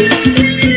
ส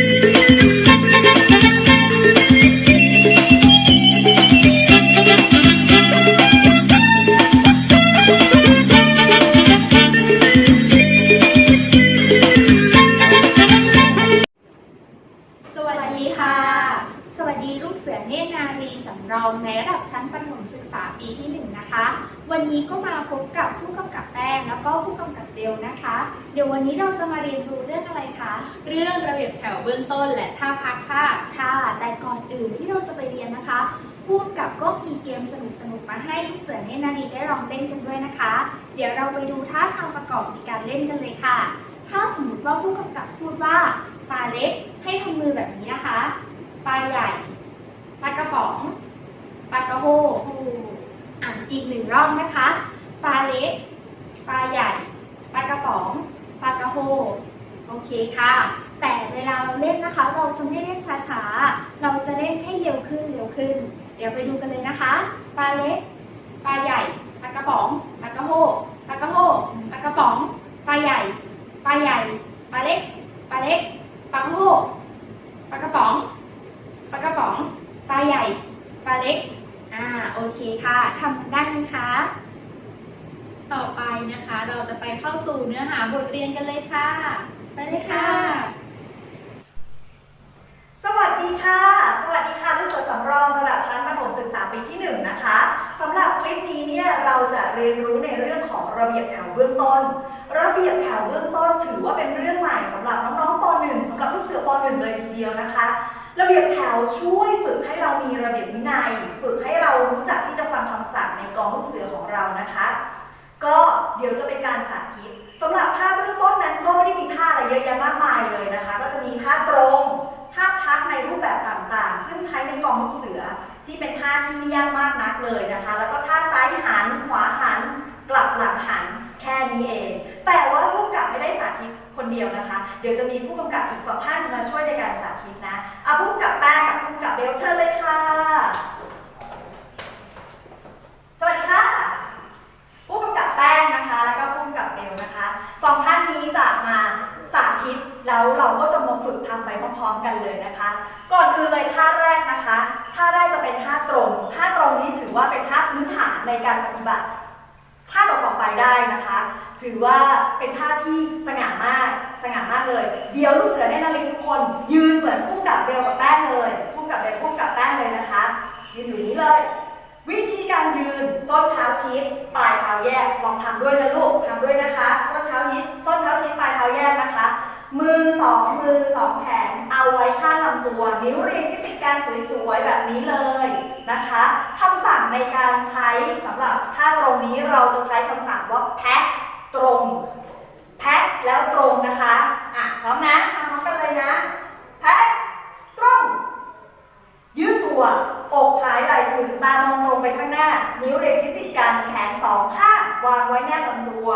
เรื่องอะไระเรื่องระเบียบแถวเบื้องต้นและท่าพักค่ะค่ะ แต่ก่อนอื่นที่เราจะไปเรียนนะคะผู้กำกับก็มีเกมสนุกๆมาให้ลูกเสือเนนารีได้ลองเล่นกันด้วยนะคะ เดี๋ยวเราไปดูท่าทางประกอบในการเล่นกันเลยค่ะ ถ้าสมมติว่าผู้กำกับพูดว่าปลาเล็กให้ทำมือแบบนี้นะคะปลาใหญ่ปลากระป๋องปลากระโฮอ่านอีกหนึ่งรอบนะคะปลาเล็กปลาใหญ่ปลากระป๋องปลากระโฮ โอเคค่ะ แต่เวลาเราเล่นนะคะ เราจะไม่เล่นช้าๆ เราจะเล่นให้เร็วขึ้นเร็วขึ้น เดี๋ยวไปดูกันเลยนะคะ ปลาเล็ก ปลาใหญ่ ปลากระป๋อง ปลากระโฮปลากระโฮปลากระป๋อง ปลาใหญ่ ปลาใหญ่ ปลาเล็ก ปลาเล็ก ปลากระโฮปลากระป๋อง ปลากระป๋อง ปลาใหญ่ ปลาเล็ก อ่า โอเคค่ะทำได้ไหมคะ ต่อไปนะคะ เราจะไปเข้าสู่เนื้อหาบทเรียนกันเลยค่ะ ปเลยค่ะ สวัสดีค่ะ สวัสดีค่ะลูกเสือสำรองระดับชั้นประถมศึกษาปีที่ 1 นะคะสำหรับคลิปนี้เนี่ยเราจะเรียนรู้ในเรื่องของระเบียบแถวเบื้องต้น ระเบียบแถวเบื้องต้นถือว่าเป็นเรื่องใหม่สำหรับน้องๆป .1 สำหรับลูกเสือป .1 เลยทีเดียวนะคะ ระเบียบแถวช่วยฝึกให้เรามีระเบียบวินัย ฝึกให้เรารู้จักที่จะฟังคำสั่งในกองลูกเสือของเรานะคะ ก็เดี๋ยวจะเป็นการสาธิต สำหรับท่าเบื้องต้นนั้นก็ไม่ได้มีท่าอะไรเยอะแยะมากมายเลยนะคะ ก็จะมีท่าตรงท่าพักในรูปแบบต่างๆ ซึ่งใช้ในกองลูกเสือที่เป็นท่าที่ไม่ยากมากนักเลยนะคะ แล้วก็ท่าซ้ายหันขวาหัน กลับหลังหันแค่นี้เอง แต่ว่าผู้กำกับไม่ได้สาธิตคนเดียวนะคะ เดี๋ยวจะมีผู้กำกับอีกสองท่านมาช่วยในการสาธิตนะเอาผู้กำกับแป้งกับผู้กำกับเบลเชิญเลยค่ะ สวัสดีค่ะ ผู้กำกับแป้งนะคะ แล้วก็ผู้กำกับเบลนะคะสองท่านนี้จะมาสาธิต แล้วเราก็จะมาฝึกทำไปพร้อมๆกันเลยนะคะ ก่อนอื่นเลยท่าแรกนะคะท่าแรกจะเป็นท่าตรงท่าตรงนี้ถือว่าเป็นท่าพื้นฐานในการปฏิบัติท่าต่อๆไปได้นะคะ ถือว่าเป็นท่าที่สง่ามากสง่ามากเลย เดี๋ยวลูกเสือแนนารีทุกคนยืน มือสองแขนเอาไว้ข้างลำตัว นิ้วเรียงที่ติดกันสวยๆแบบนี้เลยนะคะคำสั่งในการใช้สำหรับท่าตรงนี้เราจะใช้คำสั่งว่าแพ็ตรง แพ็แล้วตรงนะคะอะพร้อมนะทำพร้อมกันเลยนะ แพ็ตรง ยืดตัว อกผายไหล่ขึ้นตามองตรงไปข้างหน้า นิ้วเรียงชิดติดกันแขนสองข้างวางไว้แนบลำตัว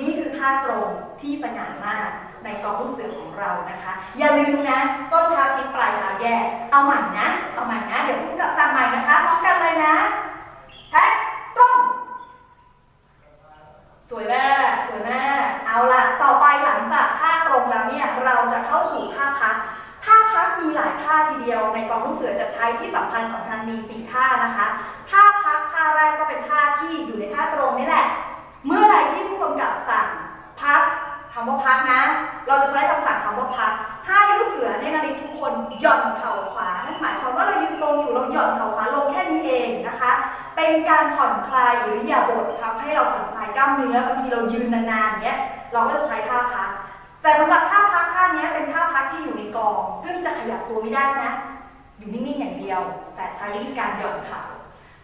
นี่คือท่าตรงที่สง่ามากในกองลูกเสือของเรานะคะ อย่าลืมนะส้นเท้าชิดปลายเท้าแยกเอาใหม่นะ เอาใหม่นะ เดี๋ยวพุ่งกับสั่งใหม่นะคะพร้อมกันเลยนะแท็กตรงสวยแม่สวยแม่เอาล่ะ ต่อไปหลังจากท่าตรงแล้วเนี่ยเราจะเข้าสู่ท่าพักท่าพักมีหลายท่าทีเดียว ในกองลูกเสือจะใช้ที่สำคัญสำคัญมีสี่ท่านะคะท่าพักท่าแรกก็เป็นท่าที่อยู่ในท่าตรงนี่แหละ เมื่อใดที่ผู้กำกับสั่งพักคำว่าพักนะ เราจะใช้คำสั่งคำว่าพัก ให้ลูกเสือในนาฬิทุกคนหย่อนเข่าขวา นั่นหมายความว่าเรายืนตรงอยู่เราหย่อนเข่าขวาลงแค่นี้เองนะคะ เป็นการผ่อนคลายอิริยาบถทำให้เราผ่อนคลายกล้ามเนื้อบางทีเรายืนนานๆเนี้ยเราก็จะใช้ท่าพัก แต่สำหรับท่าพักท่านี้เป็นท่าพักที่อยู่ในกอง ซึ่งจะขยับตัวไม่ได้นะ อยู่นิ่งๆอย่างเดียว แต่ใช้วิธีการหย่อนเข่า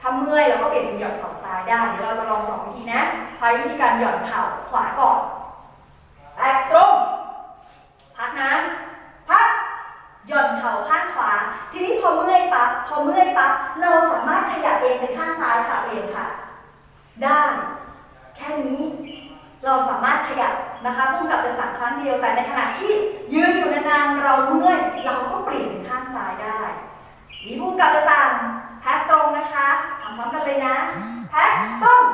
ถ้าเมื่อยเราก็เปลี่ยนเป็นหย่อนเข่าซ้ายได้ เดี๋ยวเราจะลองสองวิธีนะ ใช้วิธีการหย่อนเข่าขวาก่อนแตะตรง พักนะพัก หย่อนเข่าข้างขวา ทีนี้พอเมื่อยปั๊บ พอเมื่อยปั๊บ เราสามารถขยับเองเป็นข้างซ้ายค่ะเองค่ะ ได้แค่นี้เราสามารถขยับนะคะพุ่งกับจะสั่งครั้งเดียวแต่ในขณะที่ยืนอยู่นานๆเราเมื่อยเราก็เปลี่ยนเป็นข้างซ้ายได้นี่พุ่งกับจะสั่ง แพทตรงนะคะทำพร้อมกันเลยนะแพ็คตรง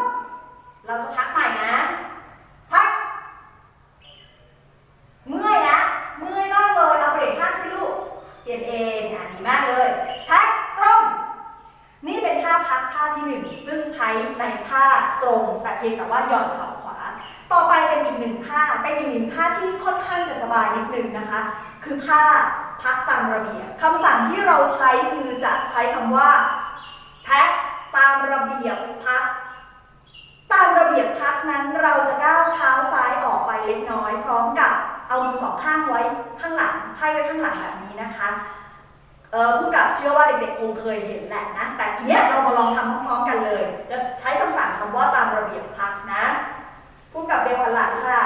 เราจะพักใหม่นะ พัก เมื่อยนะเมื่อยมากเลยเอา พียงแต่ว่าหย่อนเข่าขวา ต่อไปเป็นอีกหนึ่งท่า เป็นอีกหนึ่งท่าที่ค่อนข้างจะสบายนิดนึงนะคะ คือท่าพักตามระเบียบคำสั่งที่เราใช้คือจะใช้คำว่าแพ็คตามระเบียบพัก ตามระเบียบพักนั้นเราจะก้าวเท้าซ้ายออกไปเล็กน้อย พร้อมกับเอามือสองข้างไว้ข้างหลังไพ่ไว้ข้างหลังแบบนี้นะคะ เออ ผู้กับเชื่อว่าเด็กๆคงเคยเห็นแหละนะ แต่ทีเนี้ยเรามาลองทำพร้อมๆกันเลย จะใช้คำสั่งคำว่าตามระเบียบพักนะผู้กับเบลหันหลังค่ะ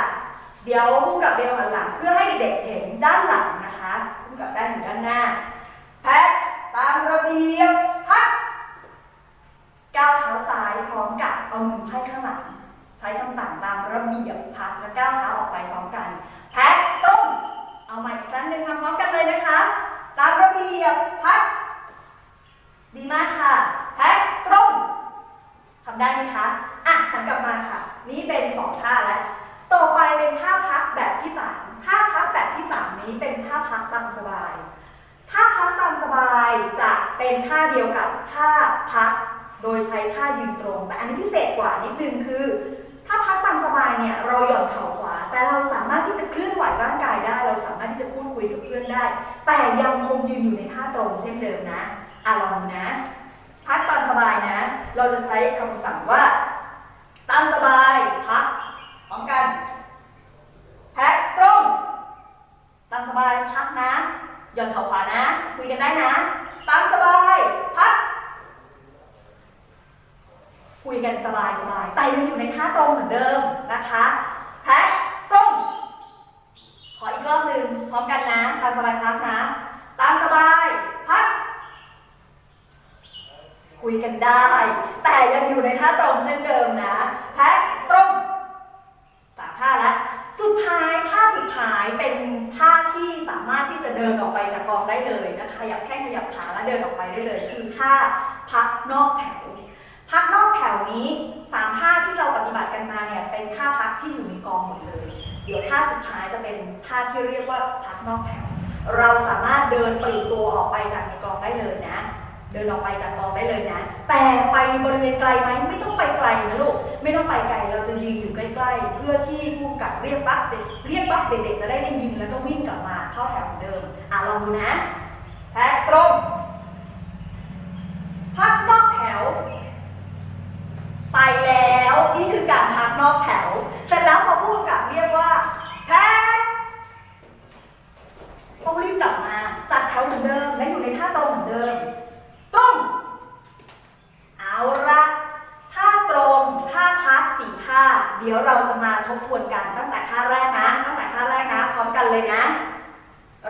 เดี๋ยวผู้กับเบลหันหลังเพื่อให้เด็กๆเห็นด้านหลังนะคะผู้กับแป้งอยู่ด้านหน้า แพ็ตามระเบียบพักก้าวเท้าซ้ายพร้อมกับเอามือไพ่ข้างหลัง ใช้คำสั่งตามระเบียบพักและก้าวเท้าออกไปพร้อมกัน แพ็ตุ้มเอาใหม่อีกครั้งหนึ่งทำพร้อมกันเลยนะคะ ตามระเบียบพัก ดีมากค่ะแพ็คตรงทำได้ไหมคะ อะหันกลับมาค่ะ นี่เป็นสองท่าแล้ว ต่อไปเป็นท่าพักแบบที่สามท่าพักแบบที่สามนี้เป็นท่าพักตามสบาย ท่าพักตามสบายจะเป็นท่าเดียวกับท่าพัก โดยใช้ท่ายืนตรง แต่อันนี้พิเศษกว่านิดนึงคือ ถ้าพักตามสบายเนี่ยเราหย่อนเข่าขวา แต่เราสามารถที่จะเคลื่อนไหวร่างกายได้ เราสามารถที่จะพูดคุยกับเพื่อนได้ แต่ยังคงยืนอยู่ในท่าตรงเช่นเดิมนะอะลองนะ พักตามสบายนะ เราจะใช้คำสั่งว่า ตามสบาย พักพร้อมกันแพ็คตรง ตามสบาย พักนะ หย่อนเข่าขวานะ คุยกันได้นะ ตามสบาย พัก คุยกันสบายสบายแต่ยังอยู่ในท่าตรงเหมือนเดิมนะคะ แพ็คตรง ขออีกรอบหนึ่งพร้อมกันนะ ตามสบายพักนะ ตามสบาย พัก คุยกันได้ แต่ยังอยู่ในท่าตรงเช่นเดิมนะแพ็คตรงสามท่าแล้ว สุดท้ายท่าสุดท้ายเป็นท่าที่สามารถที่จะเดินออกไปจากกองได้เลยนะคะขยับแข้งขยับขาแล้วเดินออกไปได้เลย คือท่าพักนอกแถว พักนอกแถวนี้สามท่าที่เราปฏิบัติกันมาเนี่ยเป็นท่าพักที่อยู่ในกองหมดเลย เดี๋ยวท่าสุดท้ายจะเป็นท่าที่เรียกว่าพัก นอกแถวเราสามารถเดินปลีกตัวออกไปจากในกองได้เลยนะ เดินออกไปจากกองได้เลยนะ แต่ไปบริเวณไกลไหมไม่ต้องไปไกลนะลูกไม่ต้องไปไกลเราจะยืนอยู่ใกล้ๆ เพื่อที่ผู้กับเรียกปั๊บเด็กเรียกปั๊บเด็กๆจะได้ได้ยินแล้วก็วิ่งกลับมาเข้าแถวเหมือนเดิมอะลองดูนะแพ็คตรงพักนอกแถว ไปแล้วนี่คือการพักนอกแถวเสร็จแล้วพอผู้กำกับเรียกว่าแพ็ค ต้องรีบกลับมา จัดแถวเหมือนเดิม และอยู่ในท่าตรงเหมือนเดิม ตรง เอาละท่าตรงท่าพักสี่ท่า เดี๋ยวเราจะมาทบทวนกันตั้งแต่ท่าแรกนะ ตั้งแต่ท่าแรกนะ พร้อมกันเลยนะ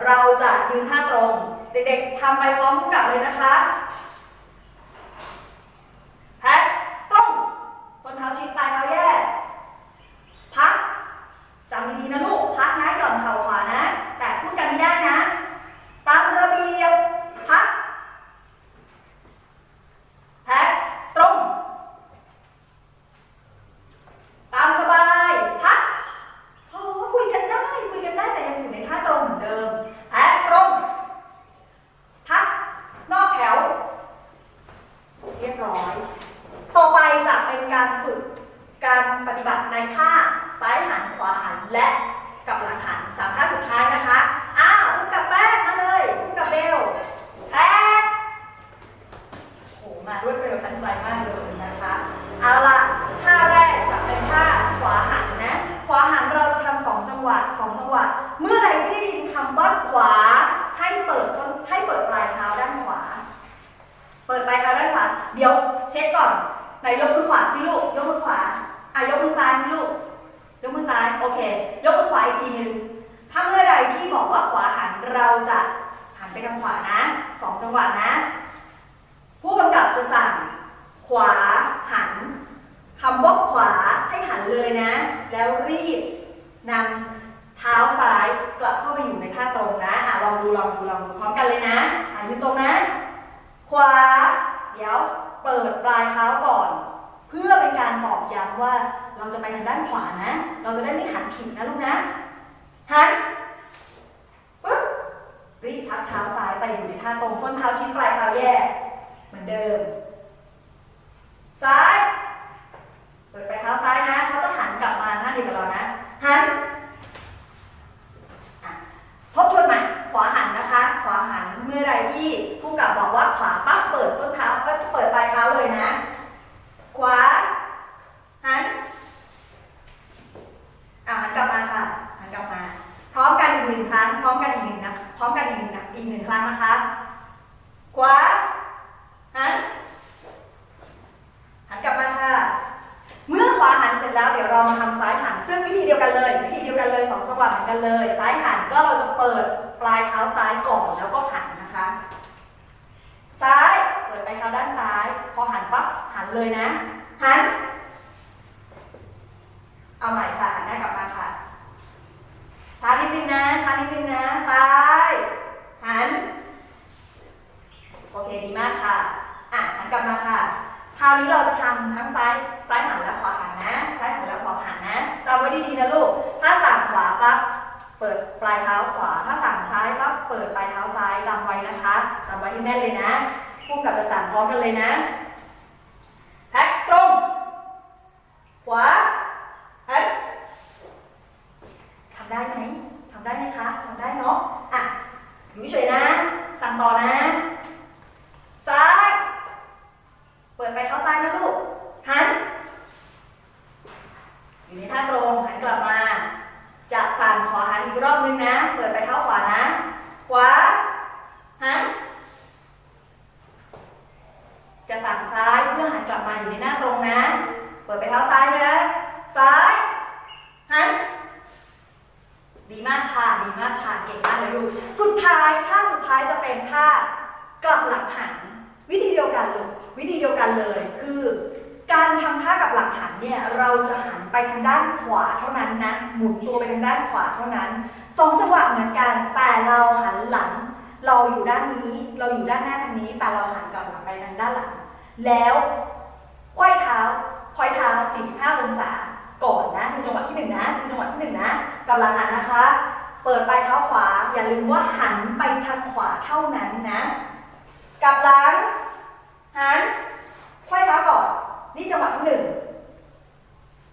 เราจะยืนท่าตรง เด็กๆทำไปพร้อมกับเลยนะคะ แพ็คตรงส้นเท้าชิดปลายเท้าแยก พักจำดีๆนะลูก พักนะหย่อนเข่าขวานะ แต่พูดกันไม่ได้นะ ตามระเบียบ พัก แพ็คตรง ตามสบาย พักโอ้คุยกันได้ คุยกันได้แต่ยังอยู่ในท่าตรงเหมือนเดิม แพ็คตรง พัก นอกแถว เรียบร้อย ต่อไปจะเป็นการฝึกการปฏิบัติในท่าซ้ายหันขวาหันและกลับหลังหันสามท่าสุดท้ายนะคะ อ้าวพุ่งกับแป้งมาเลยพุ่งกับเบลแพ็คโอ้โหมารวดเร็วทันใจมากเลยนะคะ เอาละท่าแรกจะเป็นท่าขวาหันนะ ขวาหันเราจะทำสองจังหวะสองจังหวะ เมื่อใดที่ได้ยินคำว่าขวาให้เปิดต้นให้เปิดปลายเท้าด้านขวา เปิดปลายเท้าด้านขวา เดี๋ยวเช็คก่อน ไหนยกมือขวาสิลูก ยกมือขวา อะยกมือซ้ายสิลูก ยกมือซ้าย โอเค ยกมือขวาอีกทีหนึ่งถ้าเมื่อใดที่บอกว่าขวาหันเราจะหันไปทางขวานะสองจังหวะนะ ผู้กำกับจะสั่ง ขวาหันคำว่าขวาให้หันเลยนะ แล้วรีบนำเท้าซ้ายกลับเข้าไปอยู่ในท่าตรงนะ อะ ลองดูพร้อมกันเลยนะอะยืนตรงนะ ขวา เดี๋ยวเปิดปลายเท้าก่อน เพื่อเป็นการบอกย้ำว่าเราจะไปทางด้านขวานะ เราจะได้ไม่หันผิดนะลูกนะหันปึ๊บรีบชักเท้าซ้ายไปอยู่ในท่าตรงส้นเท้าชิดปลายเท้าแยก เหมือนเดิม ซ้าย เปิดไปเท้าซ้ายนะ เลยนะ หัน เอาใหม่ค่ะหันหน้ากลับมาค่ะ ช้านิดนึงนะ ช้านิดนึงนะ ซ้าย หัน โอเคดีมากค่ะ อะหันกลับมาค่ะ คราวนี้เราจะทำทั้งซ้ายซ้ายหันและขวาหันนะ ซ้ายหันและขวาหันนะจำไว้ดีๆนะลูก ถ้าสั่งขวาปั๊บเปิดปลายเท้าขวา ถ้าสั่งซ้ายปั๊บเปิดปลายเท้าซ้ายจำไว้นะคะจำไว้ให้แม่นเลยนะพุ่งกับจะสั่งพร้อมกันเลยนะแท็กตรงขวาหันทำได้ไหมทำได้ไหมคะทำได้เนาะอะอยู่เฉยนะ สั่งต่อนะ ซ้าย เปิดไปเท้าซ้ายนะลูก หัน อยู่ในท่าตรง หันกลับมา จะสั่นขวาหันอีกรอบนึงนะ เปิดไปเท้าขวานะ ขวา หัน จะสั่งซ้ายเพื่อหันกลับมาอยู่ในหน้าตรงนะ เปิดไปเท้าซ้ายนะ ซ้าย หัน ดีมากค่ะ ดีมากค่ะ เก่งมากเลยลูก สุดท้ายท่าสุดท้ายจะเป็นท่ากลับหลังหัน วิธีเดียวกันเลย วิธีเดียวกันเลยคือ การทำท่ากับหลังหันเนี่ยเราจะหันไปทางด้านขวาเท่านั้นนะหมุนตัวไปทางด้านขวาเท่านั้นสองจังหวะเหมือนกันแต่เราหันหลัง เราอยู่ด้านนี้ เราอยู่ด้านหน้าทางนี้แต่เราหันกลับหลังไปทางด้านหลัง แล้วไขว้เท้าไขว้เท้า 45 องศาก่อนนะดูจังหวะที่หนึ่งนะดูจังหวะที่หนึ่งนะกำลังหันนะคะ เปิดปลายเท้าขวาอย่าลืมว่าหันไปทางขวาเท่านั้นนะกลับหลัง หันไขว้เท้าก่อน นี่จังหวะที่หนึ่ง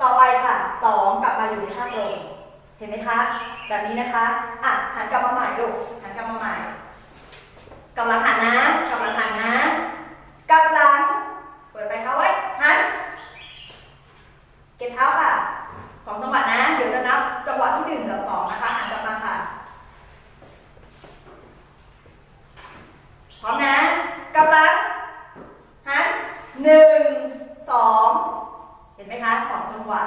ต่อไปค่ะสองกลับมาอยู่ในท่าตรง เห็นไหมคะ แบบนี้นะคะ อะ หันกลับมาใหม่ลูหันกลับมาใหม่กำลังหันนะกำลังหันนะกลับหลัง เปิดไปเท้าไว้ หัน เก็บเท้าค่ะสองจังหวะนะ เดี๋ยวจะนับจังหวะที่หนึ่งกับสองนะคะ หันกลับมาค่ะ พร้อมนะกลับหลัง หนึ่งสองเห็นไหมคะสองจังหวะ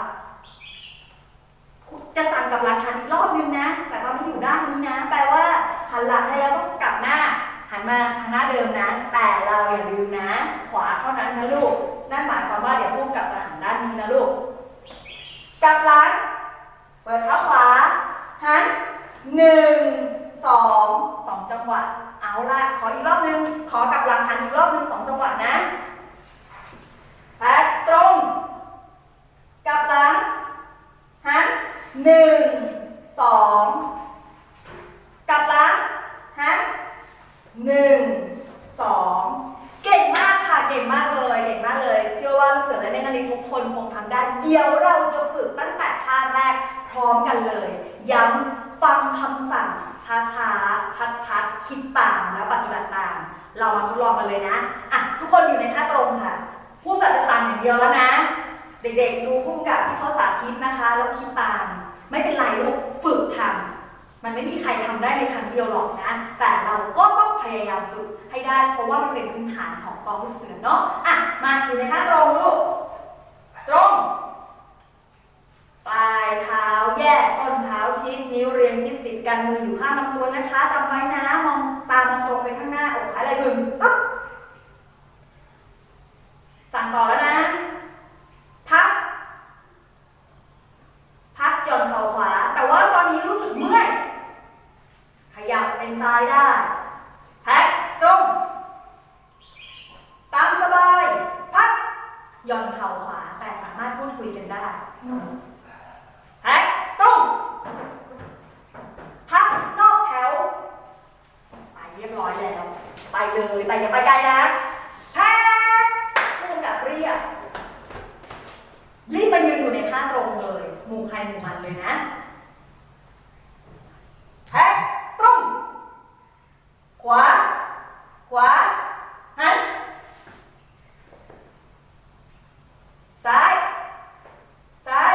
จะสั่งกับหลังหันอีกรอบนึงนะ แต่ตอนนี้อยู่ด้านนี้นะ แปลว่าหันหลังให้แล้วต้องกลับหน้า หันมาทางหน้าเดิมนะ แต่เราอย่าลืมนะ ขวาเท่านั้นนะลูก นั่นหมายความว่าเดี๋ยวพุ่งกลับจะหันด้านนี้นะลูก กลับหลัง เปิดเท้าขวา หันหนึ่งสองสองจังหวะ เอาละขออีกรอบนึง ขอกลับหลังหันอีกรอบนึงสองจังหวะนะแพ็คตรง กลับหลัง หัน หนึ่งสองกลับหลังหันหนึ่งสองเก่งมากค่ะ เก่งมากเลย เก่งมากเลย เชื่อว่าลูกเสือและเนตรนารีทุกคนคงทำได้ เดี๋ยวเราจะฝึกตั้งแต่ท่าแรกพร้อมกันเลย ย้ำฟังคำสั่งช้าๆ ชัดๆ คิดตามแล้วปฏิบัติตาม เรามาทดลองกันเลยนะอะทุกคนอยู่ในท่าตรงค่ะพุ่งกับจะสั่งอย่างเดียวแล้วนะ เด็กๆ ดูพุ่งกับที่เขาสาธิตนะคะ แล้วคิดตาม ไม่เป็นไรลูกฝึกทำมันไม่มีใครทำได้ในครั้งเดียวหรอกนะ แต่เราก็ต้องพยายามฝึกให้ได้ เพราะว่ามันเป็นพื้นฐานของกองลูกเสือเนาะอะมาอยู่ในท่าตรงลูกตรงปลายเท้าแยกส้นเท้าชิดนิ้วเรียงชิดติดกันมืออยู่ข้างลำตัวนะคะจำไว้นะมองตามองตรงไปข้างหน้าอกขาไหล่บึงอึ๊บสั่งต่อแล้วนะ พัก พักหย่อนเข่าขวา แต่ว่าตอนนี้รู้สึกเมื่อย ขยับเป็นซ้ายได้แพ็คตรง ตามสบาย พักหย่อนเข่าขวา แต่สามารถพูดคุยกันได้แพ็คตรง พักนอกแถว ไปเรียบร้อยแล้ว ไปเลย แต่อย่าไปไกลนะแพ็คพูดแบบเรียบ รีบมายืนอยู่ในท่าตรงเลย มุมใครมุมมันเลยนะแท็กตรง ขวา ขวา หัน ซ้าย ซ้าย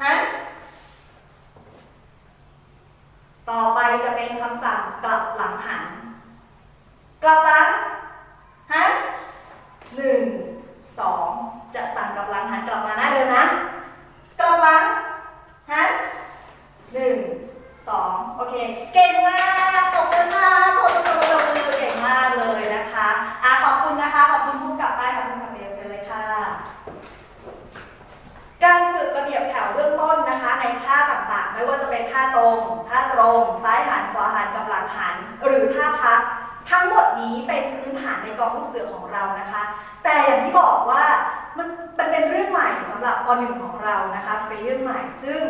หัน ต่อไปจะเป็นคำสั่งกลับหลังหัน กลับหลัง หัน หนึ่ง สอง จะสั่งกลับหลังหันกลับมาหน้าเดิมนะ กลับหลัง หัน หนึ่ง สอง โอเค เก่งมากตบมือค่ะตบมือตบมือตบมือเก่งมากเลยนะคะ อะขอบคุณนะคะ ขอบคุณผู้กลับไปขอบคุณกับเบลเชิญเลยค่ะ ต รงท่าตรงซ้ายหันขวาหันกับหลังหัน หรือท่าพัก ทั้งหมดนี้เป็นพื้นฐานในกองลูกเสือของเรานะคะ แต่อย่างที่บอกว่ามันมันเป็นเรื่องใหม่สำหรับปหนึ่งของเรานะคะเป็นเรื่องใหม่ ซึ่ง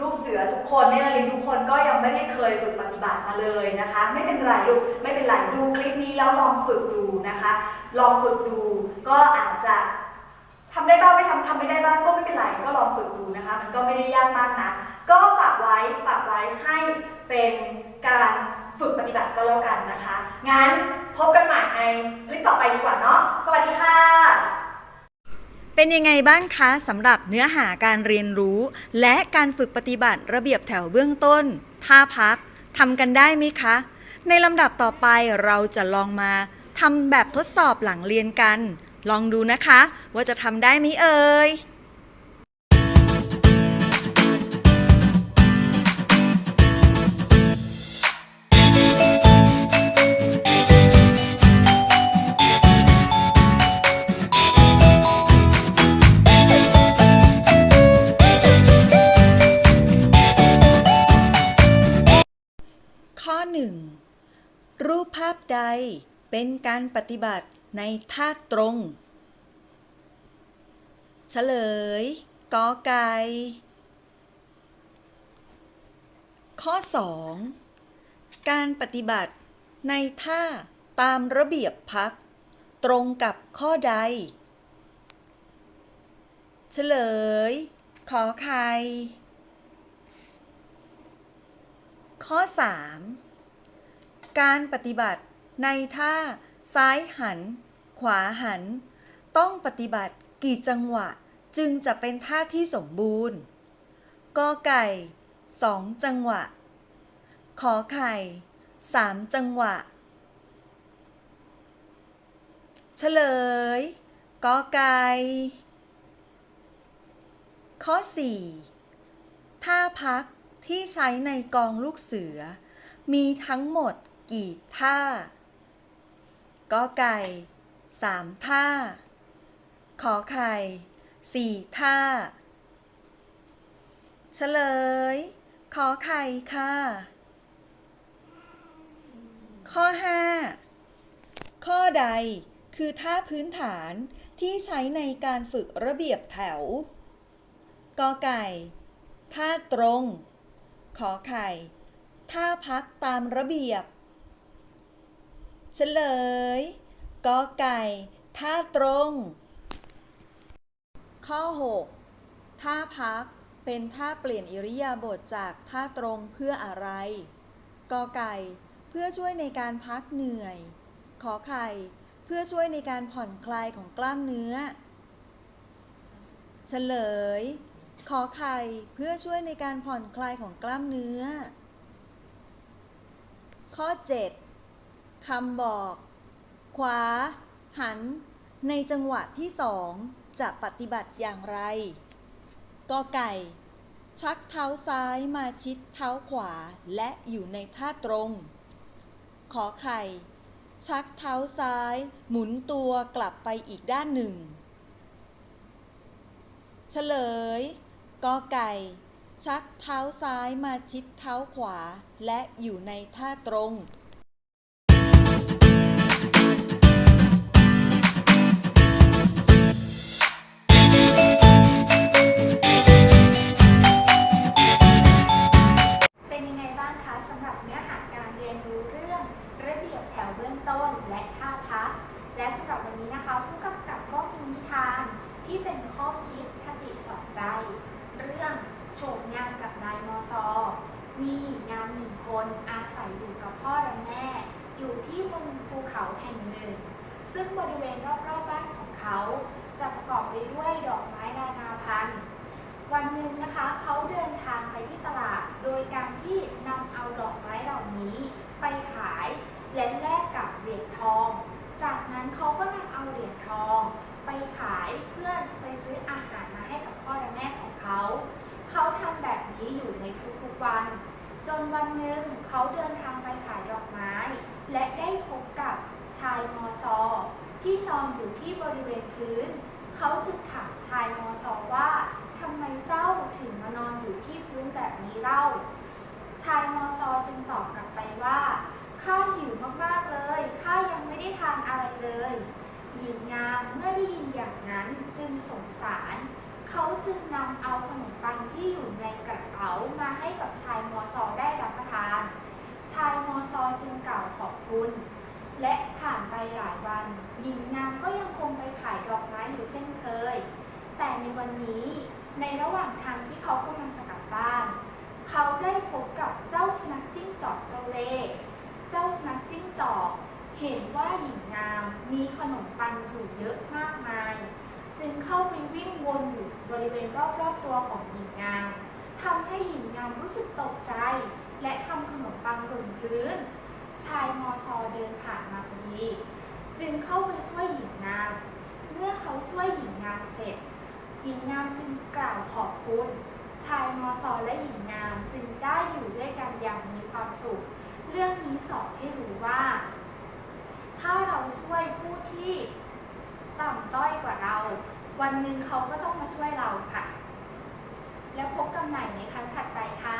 ลูกเสือทุกคนเนี่ยนาริทุกคนก็ยังไม่ได้เคยฝึกปฏิบัติมาเลยนะคะ ไม่เป็นไรลูกไม่เป็นไรดูคลิปนี้แล้วลองฝึกดูนะคะ ลองฝึกดูก็อาจจะ ทำได้บ้างไม่ทำทำไม่ได้บ้างก็ไม่เป็นไรก็ลองฝึกดูนะคะ มันก็ไม่ได้ยากมากนะ ก็ฝากไว้ฝากไว้ให้เป็นการฝึกปฏิบัติก็แล้วกันนะคะ งั้นพบกันใหม่ในคลิปต่อไปดีกว่าเนาะ สวัสดีค่ะ เป็นยังไงบ้างคะสำหรับเนื้อหาการเรียนรู้ และการฝึกปฏิบัติระเบียบแถวเบื้องต้นท่าพักทำกันได้ไหมคะ ในลำดับต่อไปเราจะลองมาทำแบบทดสอบหลังเรียนกัน ลองดูนะคะ ว่าจะทำได้ไหมเอ่ยข้อ 1. รูปภาพใดเป็นการปฏิบัติ ในท่าตรงเฉลยกอไก่ข้อ 2. การปฏิบัติในท่าตามระเบียบพัก ตรงกับข้อใด เฉลย ขอไข่ข้อ 3. การปฏิบัติในท่า ซ้ายหัน ขวาหัน ต้องปฏิบัติกี่จังหวะจึงจะเป็นท่าที่สมบูรณ์กอไก่สองจังหวะ ขอไข่สามจังหวะ เฉลยกอไก่ข้อ 4. ท่าพักที่ใช้ในกองลูกเสือ มีทั้งหมดกี่ท่า กอไก่สามท่า ขอไข่สี่ท่า เฉลย ขอไข่ค่ะ ข้อ 5 ข้อใดคือท่าพื้นฐานที่ใช้ในการฝึกระเบียบแถว กอไก่ ท่าตรง ขอไข่ ท่าพักตามระเบียบ เฉลยกอไก่ท่าตรง ข้อ 6 ท่าพักเป็นท่าเปลี่ยนอิริยาบถจากท่าตรงเพื่ออะไรกอไก่ เพื่อช่วยในการพักเหนื่อย ขอไข่ เพื่อช่วยในการผ่อนคลายของกล้ามเนื้อ เฉลย ขอไข่ เพื่อช่วยในการผ่อนคลายของกล้ามเนื้อ ข้อ 7 คำบอก ขวา หัน ในจังหวะที่สองจะปฏิบัติอย่างไร กอไก่ ชักเท้าซ้ายมาชิดเท้าขวาและอยู่ในท่าตรง ขอไข่ ชักเท้าซ้าย หมุนตัวกลับไปอีกด้านหนึ่ง เฉลย กอไก่ ชักเท้าซ้ายมาชิดเท้าขวาและอยู่ในท่าตรง ใจ เรื่องโฉมงามกับนายมอซอ มีงามหนึ่งคนอาศัยอยู่กับพ่อและแม่ อยู่ที่บนภูเขาแห่งหนึ่ง ซึ่งบริเวณรอบๆบบ้านของเขาจะประกอบไปด้วยดอกไม้นานาพันธุ์ วันหนึ่งนะคะเขาเดินทางไปที่ตลาด โดยการที่นำเอาดอกไม้เหล่านี้ไปขายและแลกกับเหรียญทอง เขาเขาทำแบบนี้อยู่ในทุกๆวัน จนวันหนึ่งเขาเดินทางไปขายดอกไม้ และได้พบกับชายมอซอที่นอนอยู่ที่บริเวณพื้น เขาจึงถามชายมอซอว่าทำไมเจ้าถึงมานอนอยู่ที่พื้นแบบนี้เล่าพายมอซอจึงตอบกลับไปว่าข้าหิวมากๆเลย ข้ายังไม่ได้ทานอะไรเลย หญิงงามเมื่อได้ยินอย่างนั้นจึงสงสาร เขาจึงนำเอาขนมปังที่อยู่ในกระเป๋ามาให้กับชายมอซอได้รับประทาน ชายมอซอจึงกล่าวขอบคุณ และผ่านไปหลายวันหญิงงามก็ยังคงไปขายดอกไม้อยู่เช่นเคย แต่ในวันนี้ในระหว่างทางที่เขากำลังจะกลับบ้าน เขาได้พบกับเจ้าสุนัขจิ้งจอกเจ้าเล่เจ้าสุนัขจิ้งจอก เห็นว่าหญิงงามมีขนมปังอยู่เยอะมากมาย จึงเข้าไปวิ่งวนอยู่บริเวณรอบๆตัวของหญิงงามทำให้หญิงงามรู้สึกตกใจ และทำขนมปังหล่นพื้น ชายมอซอเดินผ่านมาพอดี จึงเข้าไปช่วยหญิงงาม เมื่อเขาช่วยหญิงงามเสร็จ หญิงงามจึงกล่าวขอบคุณ ชายมอซอและหญิงงามจึงได้อยู่ด้วยกันอย่างมีความสุข เรื่องนี้สอนให้รู้ว่า ถ้าเราช่วยผู้ที่ ต่ำต้อยกว่าเรา วันหนึ่งเขาก็ต้องมาช่วยเราค่ะ แล้วพบกันใหม่ในครั้งถัดไปค่ะ